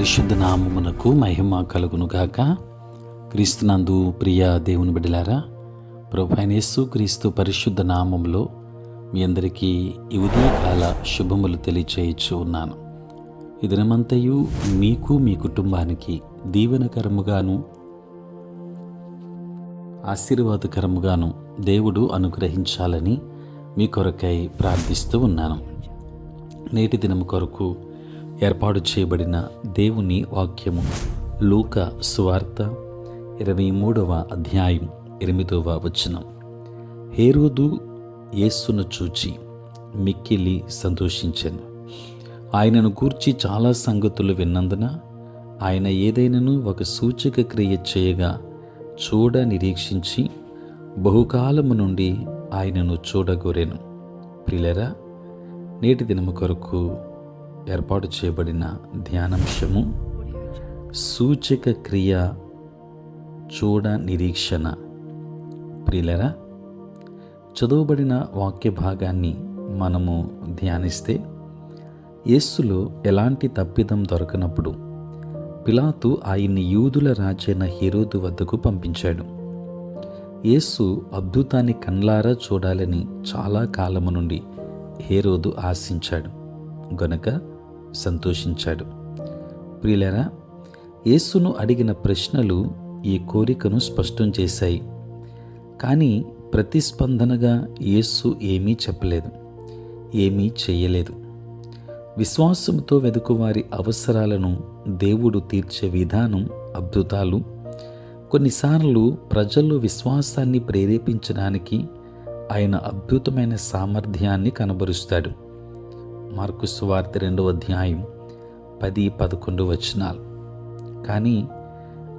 పరిశుద్ధ నామమునకు మహిమ కలుగునుగాక. క్రీస్తునందు ప్రియ దేవుని బిడ్డలారా ప్రభు క్రీస్తు పరిశుద్ధ నామములో మీ అందరికీ ఈ ఉదయకాల శుభములు తెలియచేయచ్చు ఉన్నాను. ఈ దినమంతయు మీకు మీ కుటుంబానికి దీవెనకరముగాను ఆశీర్వాదకరముగాను దేవుడు అనుగ్రహించాలని మీ కొరకై ప్రార్థిస్తూ ఉన్నాను. నేటి దినము కొరకు ఏర్పాటు చేయబడిన దేవుని వాక్యము. లూక సువార్త ఇరవై మూడవ అధ్యాయం ఎనిమిదవ వచనం. హేరోదు యేసును చూచి మిక్కిలి సంతోషించాను. ఆయనను గూర్చి చాలా సంగతులు విన్నందున ఆయన ఏదైనాను ఒక సూచక క్రియ చేయగా చూడ నిరీక్షించి బహుకాలము నుండి ఆయనను చూడగోరాను. ప్రిలరా నేటి దినము కొరకు ఏర్పాటు చేయబడిన ధ్యానాంశము సూచక క్రియ చూడ నిరీక్షణ. ప్రియులరా చదువుబడిన వాక్య భాగాన్ని మనము ధ్యానిస్తే యేస్సులో ఎలాంటి తప్పిదం దొరకనప్పుడు పిలాతు ఆయన్ని యూదుల రాజైన హీరోదు వద్దకు పంపించాడు. యేసు అద్భుతాన్ని కండ్లారా చూడాలని చాలా కాలము నుండి హేరోదు ఆశించాడు. గనుక సంతోషించాడు. ప్రియులరా యేసును అడిగిన ప్రశ్నలు ఈ కోరికను స్పష్టం చేశాయి. కానీ ప్రతిస్పందనగా యేసు ఏమీ చెప్పలేదు ఏమీ చేయలేదు. విశ్వాసంతో వెదుకువారి అవసరాలను దేవుడు తీర్చే విధానం అద్భుతాలు. కొన్నిసార్లు ప్రజల్లో విశ్వాసాన్ని ప్రేరేపించడానికి ఆయన అద్భుతమైన సామర్థ్యాన్ని కనబరుస్తాడు. మార్కు సువార్త రెండవ అధ్యాయం పది పదకొండు వచనాలు. కానీ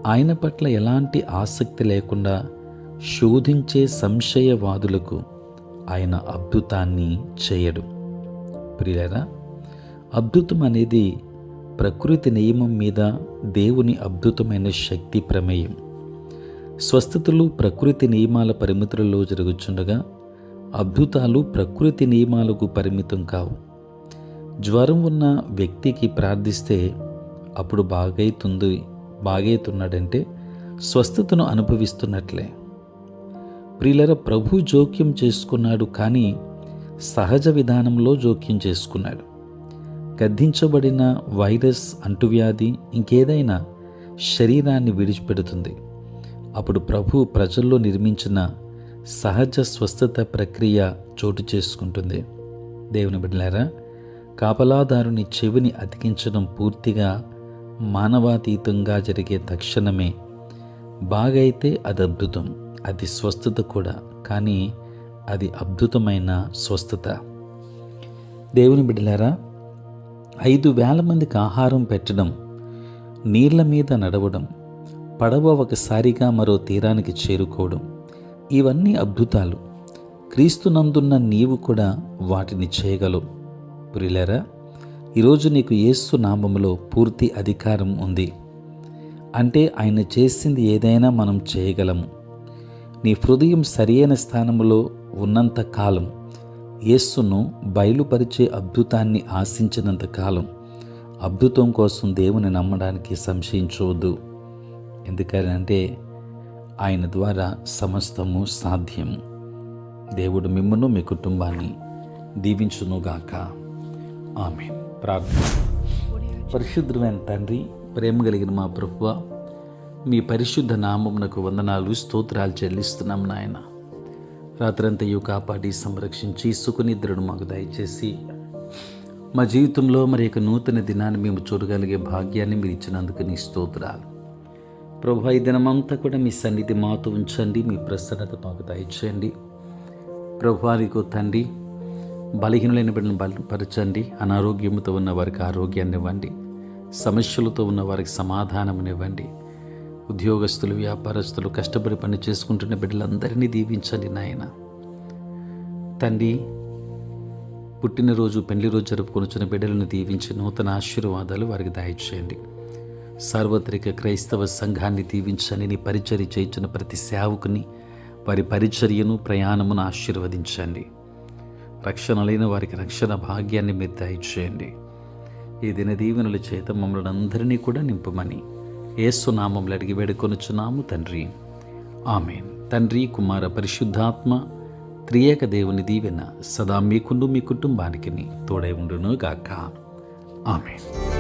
ఆయన పట్ల ఎలాంటి ఆసక్తి లేకుండా శోధించే సంశయవాదులకు ఆయన అద్భుతాన్ని చేయడు. ప్రియులరా అద్భుతం అనేది ప్రకృతి నియమం మీద దేవుని అద్భుతమైన శక్తి ప్రమేయం. స్వస్థతలు ప్రకృతి నియమాల పరిమితులలో జరుగుచుండగా అద్భుతాలు ప్రకృతి నియమాలకు పరిమితం కావు. జ్వరం ఉన్న వ్యక్తికి ప్రార్థిస్తే అప్పుడు బాగైతుంది బాగైతున్నాడంటే స్వస్థతను అనుభవిస్తున్నట్లే. ప్రియులర ప్రభు జోక్యం చేసుకున్నాడు కానీ సహజ విధానంలో జోక్యం చేసుకున్నాడు. గద్దించబడిన వైరస్ అంటువ్యాధి ఇంకేదైనా శరీరాన్ని విడిచిపెడుతుంది. అప్పుడు ప్రభు ప్రజల్లో నిర్మించిన సహజ స్వస్థత ప్రక్రియ చోటు చేసుకుంటుంది. దేవుని బిడ్డలారా కాపలాదారుని చెవిని అతికించడం పూర్తిగా మానవాతీతంగా జరిగే తక్షణమే. బాగైతే అది అద్భుతం. అది స్వస్థత కూడా. కానీ అది అద్భుతమైన స్వస్థత. దేవుని బిడ్డలారా ఐదు వేల మందికి ఆహారం పెట్టడం నీళ్ళ మీద నడవడం పడవ ఒకసారిగా మరో తీరానికి చేరుకోవడం ఇవన్నీ అద్భుతాలు. క్రీస్తునందున్న నీవు కూడా వాటిని చేయగలవు. ప్రిలరా ఈరోజు నీకు యేసు నామములో పూర్తి అధికారం ఉంది. అంటే ఆయన చేసింది ఏదైనా మనం చేయగలము. నీ హృదయం సరియైన స్థానంలో ఉన్నంత కాలం యేస్సును బయలుపరిచే అద్భుతాన్ని ఆశించినంత కాలం అద్భుతం కోసం దేవుని నమ్మడానికి సంశయించవద్దు. ఎందుకంటే ఆయన ద్వారా సమస్తము సాధ్యం దేవుడు మిమ్మను మీ కుటుంబాన్ని దీవించునుగాక. ఆమె ప్రార్థన. పరిశుద్ధమైన తండ్రి ప్రేమ కలిగిన మా ప్రభువ మీ పరిశుద్ధ నామమునకు వందనాలు స్తోత్రాలు చెల్లిస్తున్నాం నాయన. రాత్రంతయు కాపాడి సంరక్షించి సుఖనిద్రను మాకు దయచేసి మా జీవితంలో మరి యొక్క నూతన దినాన్ని మేము చూడగలిగే భాగ్యాన్ని మీరు ఇచ్చినందుకు నీ స్తోత్రాలు. ప్రభు ఈ దినమంతా కూడా మీ సన్నిధి మాతో ఉంచండి మీ ప్రసన్నత మాకు దయచేయండి. ప్రభువానికి తండ్రి బలహీనులైన బిడ్డను బలపరచండి. అనారోగ్యంతో ఉన్న వారికి ఆరోగ్యాన్ని ఇవ్వండి. సమస్యలతో ఉన్న వారికి సమాధానమునివ్వండి ఉద్యోగస్తులు వ్యాపారస్తులు కష్టపడి పని చేసుకుంటున్న బిడ్డలందరినీ దీవించండి నాయన. తండ్రి పుట్టినరోజు పెళ్ళి రోజు జరుపుకొనిచున్న బిడ్డలను దీవించి నూతన ఆశీర్వాదాలు వారికి దాయిచేయండి. సార్వత్రిక క్రైస్తవ సంఘాన్ని దీవించని నీ పరిచర్య చేయించిన ప్రతి సేవకుని వారి పరిచర్యను ప్రయాణమును ఆశీర్వదించండి. రక్షణ లేని వారికి రక్షణ భాగ్యాన్ని మీరు దయచేయండి. ఈ దిన దీవెనల చేత మమ్మల్ని అందరినీ కూడా నింపమని ఏసునామంలో అడిగి వేడుకొనుచున్నాము తండ్రి. ఆమెన్. తండ్రి కుమార పరిశుద్ధాత్మ త్రియేక దేవుని దీవెన సదా మీకుండు మీ కుటుంబానికి తోడై ఉండును గాక. ఆమెన్.